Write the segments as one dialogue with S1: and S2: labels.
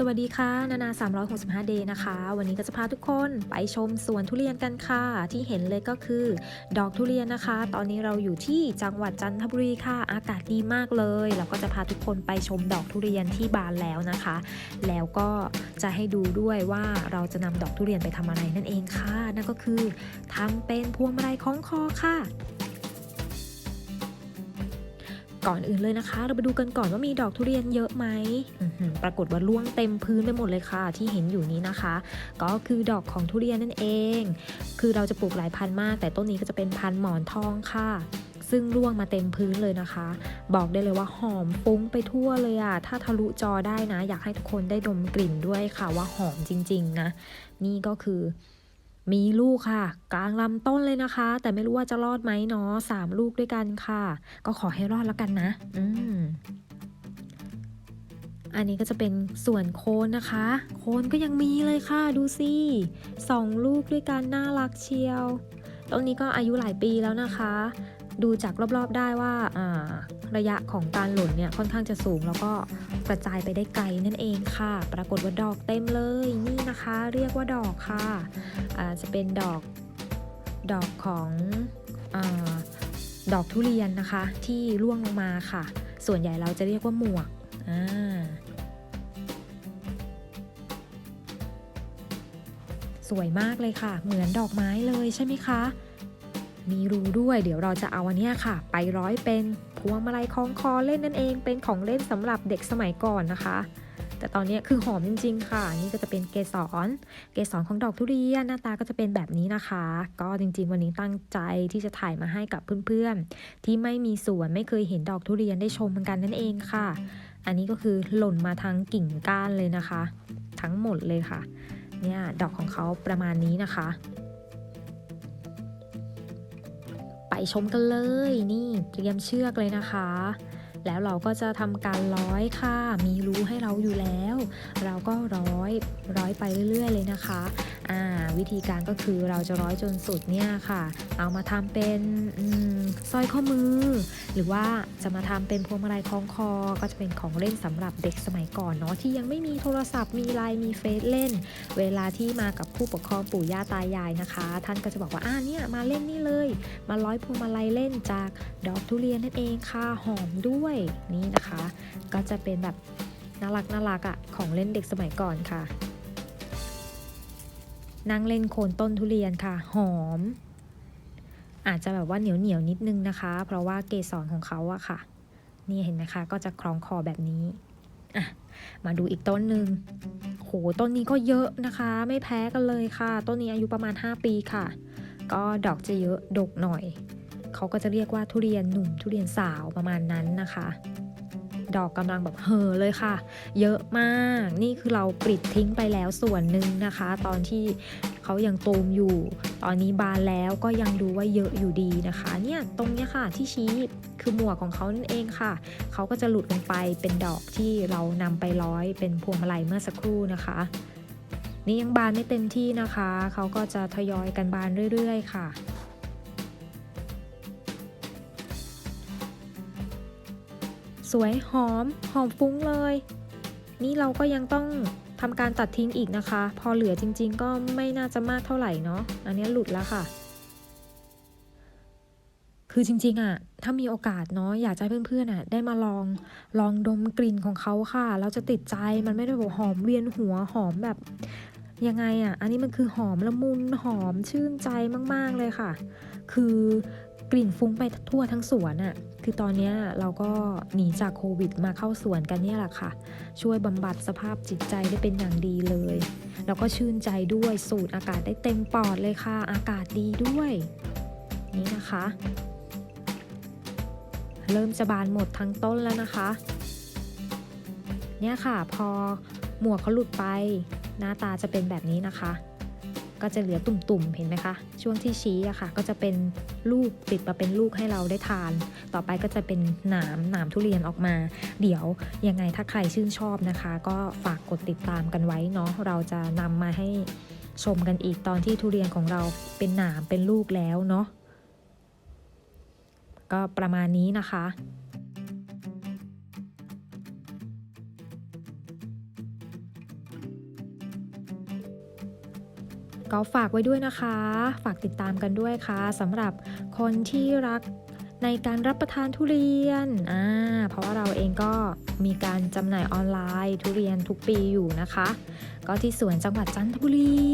S1: สวัสดีค่ะ นานา 365เดย์นะคะ วันนี้ก็จะพาทุกคนไปชมสวนทุเรียนกันค่ะ ที่เห็นเลยก็คือ ดอกทุเรียนนะคะ ตอนนี้เราอยู่ที่จังหวัดจันทบุรีค่ะ อากาศดีมากเลย เราก็จะพาทุกคนไปชมดอกทุเรียนที่บานแล้วนะคะ แล้วก็จะให้ดูด้วยว่าเราจะนำดอกทุเรียนไปทำอะไรนั่นเองค่ะ นั่นก็คือทำเป็นพวงมาลัยคล้องคอค่ะ ก่อนอื่นเลยนะคะ เราไปดูกันก่อนว่ามีดอกทุเรียนเยอะไหมปรากฏว่าร่วงเต็มพื้นไปหมดเลยค่ะ ที่เห็นอยู่นี้นะคะ ก็คือดอกของทุเรียนนั่นเอง คือเราจะปลูกหลายพันมาก แต่ต้นนี้ก็จะเป็นพันหมอนทองค่ะซึ่งร่วงมาเต็มพื้นเลยนะคะ บอกได้เลยว่าหอมฟุ้งไปทั่วเลยอะถ้าทะลุจอได้นะ อยากให้ทุกคนได้ดมกลิ่นด้วยค่ะว่าหอมจริง ๆ นะ นี่ก็คือ มีลูกค่ะ กลางลำต้นเลยนะคะ แต่ไม่รู้ว่าจะรอดไหมเนาะสามลูกด้วยกันค่ะ ก็ขอให้รอดแล้วกันนะ อืมอันนี้ก็จะเป็นส่วนโคนนะคะ โคนก็ยังมีเลยค่ะ ดูสิสองลูกด้วยกันน่ารักเชียว ตรงนี้ก็อายุหลายปีแล้วนะคะ ดูจากรอบๆได้ว่าาระยะของการหล่นเนี่ยค่อนข้างจะสูง แล้วก็กระจายไปได้ไกลนั่นเองค่ะ ปรากฏว่าดอกเต็มเลยนี่นะคะ เรียกว่าดอกค่ะจะเป็นดอกดอกของอดอกทุเรียนนะคะ ที่ร่วงลงมาค่ะ ส่วนใหญ่เราจะเรียกว่าหมวกอ่าสวยมากเลยค่ะ เหมือนดอกไม้เลยใช่ไหมคะ มีรูด้วย เดี๋ยวเราจะเอาอันนี้ค่ะ ไปร้อยเป็นพวงมาลัยคล้องคอเล่นนั่นเอง เป็นของเล่นสำหรับเด็กสมัยก่อนนะคะ แต่ตอนนี้คือหอมจริง ๆ ค่ะ นี่ก็จะเป็นเกสร เกสรของดอกทุเรียนหน้าตาก็จะเป็นแบบนี้นะคะ ก็จริง ๆ วันนี้ตั้งใจที่จะถ่ายมาให้กับเพื่อนๆ ที่ไม่มีสวนไม่เคยเห็นดอกทุเรียนได้ชมกันนั่นเองค่ะ อันนี้ก็คือหล่นมาทั้งกิ่งก้านเลยนะคะ ทั้งหมดเลยค่ะ เนี่ยดอกของเขาประมาณนี้นะคะ ชมกันเลย นี่เตรียมเชือกเลยนะคะ แล้วเราก็จะทำการร้อยค่ะ มีรูให้เราอยู่แล้ว เราก็ร้อยร้อยไปเรื่อย ๆ เลยนะคะ อ่า วิธีการก็คือเราจะร้อยจนสุดเนี่ยค่ะ เอามาทำเป็นสร้อยข้อมือ หรือว่าจะมาทำเป็นพวงมาลัยคล้องคอ ก็จะเป็นของเล่นสำหรับเด็กสมัยก่อนเนาะที่ยังไม่มีโทรศัพท์มีไลน์มีเฟซเล่น เวลาที่มากับผู้ปกครองปู่ย่าตายายนะคะ ท่านก็จะบอกว่าอ่าเนี่ยมาเล่นนี่เลย มาร้อยพวงมาลัยเล่นจากดอกทุเรียนนั่นเองค่ะหอมด้วยนี่นะคะ ก็จะเป็นแบบน่ารักน่ารักอะ่ะของเล่นเด็กสมัยก่อนค่ะ นั่งเล่นโคนต้นทุเรียนค่ะ หอม อาจจะแบบว่าเหนียวเหนียวนิดนึงนะคะ เพราะว่าเกสรของเขาอะค่ะ นี่เห็นไหมคะก็จะคล้องคอแบบนี้อะมาดูอีกต้นหนึ่งโหต้นนี้ก็เยอะนะคะ ไม่แพ้กันเลยค่ะ ต้นนี้อายุประมาณ 5 ปีค่ะ ก็ดอกจะเยอะดกหน่อย เขาก็จะเรียกว่าทุเรียนหนุ่มทุเรียนสาวประมาณนั้นนะคะ ดอกกำลังแบบเห่อเลยค่ะ เยอะมาก นี่คือเราปลิดทิ้งไปแล้วส่วนหนึ่งนะคะ ตอนที่เขายังตูมอยู่ ตอนนี้บานแล้วก็ยังดูว่าเยอะอยู่ดีนะคะ เนี่ยตรงเนี้ยค่ะที่ชี้คือหมวกของเขานั่นเองค่ะ เขาก็จะหลุดลงไปเป็นดอกที่เรานำไปร้อยเป็นพวงมาลัยเมื่อสักครู่นะคะนี่ยังบานไม่เต็มที่นะคะ เขาก็จะทยอยกันบานเรื่อย ๆ ค่ะ สวยหอม หอมฟุ้งเลย นี่เราก็ยังต้องทำการตัดทิ้งอีกนะคะ พอเหลือจริง ๆ ก็ไม่น่าจะมากเท่าไหร่เนาะอันนี้หลุดแล้วค่ะ คือจริง ๆอะถ้ามีโอกาสเนาะอยากจะให้เพื่อนๆอะได้มาลองลองดมกลิ่นของเขาค่ะเราจะติดใจมันไม่ได้แบบหอมเวียนหัวหอมแบบยังไงอะอันนี้มันคือหอมละมุนหอมชื่นใจมาก ๆ เลยค่ะ คือ กลิ่นฟุ้งไปทั่วทั้งสวนอะคือตอนนี้เราก็หนีจากโควิดมาเข้าสวนกันเนี่ยแหละค่ะ ช่วยบำบัดสภาพจิตใจได้เป็นอย่างดีเลย แล้วก็ชื่นใจด้วยสูดอากาศได้เต็มปอดเลยค่ะ อากาศดีด้วย นี่นะคะ เริ่มจะบานหมดทั้งต้นแล้วนะคะ เนี่ยค่ะพอหมวกเขาหลุดไป หน้าตาจะเป็นแบบนี้นะคะ ก็จะเหลือตุ่มๆ เห็นไหมคะ ช่วงที่ชี้อะค่ะ ก็จะเป็นลูกติดมาเป็นลูกให้เราได้ทาน ต่อไปก็จะเป็นหนามหนามทุเรียนออกมา เดี๋ยวยังไงถ้าใครชื่นชอบนะคะ ก็ฝากกดติดตามกันไว้เนาะ เราจะนำมาให้ชมกันอีกตอนที่ทุเรียนของเราเป็นหนามเป็นลูกแล้วเนาะ ก็ประมาณนี้นะคะ ก็ฝากไว้ด้วยนะคะ ฝากติดตามกันด้วยค่ะสำหรับคนที่รักในการรับประทานทุเรียนอ่าเพราะว่าเราเองก็มีการจำหน่ายออนไลน์ทุเรียนทุกปีอยู่นะคะ ก็ที่สวนจังหวัดจันทบุรี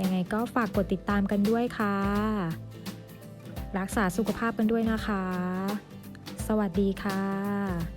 S1: ยังไงก็ฝากกดติดตามกันด้วยค่ะ รักษาสุขภาพกันด้วยนะคะ สวัสดีค่ะ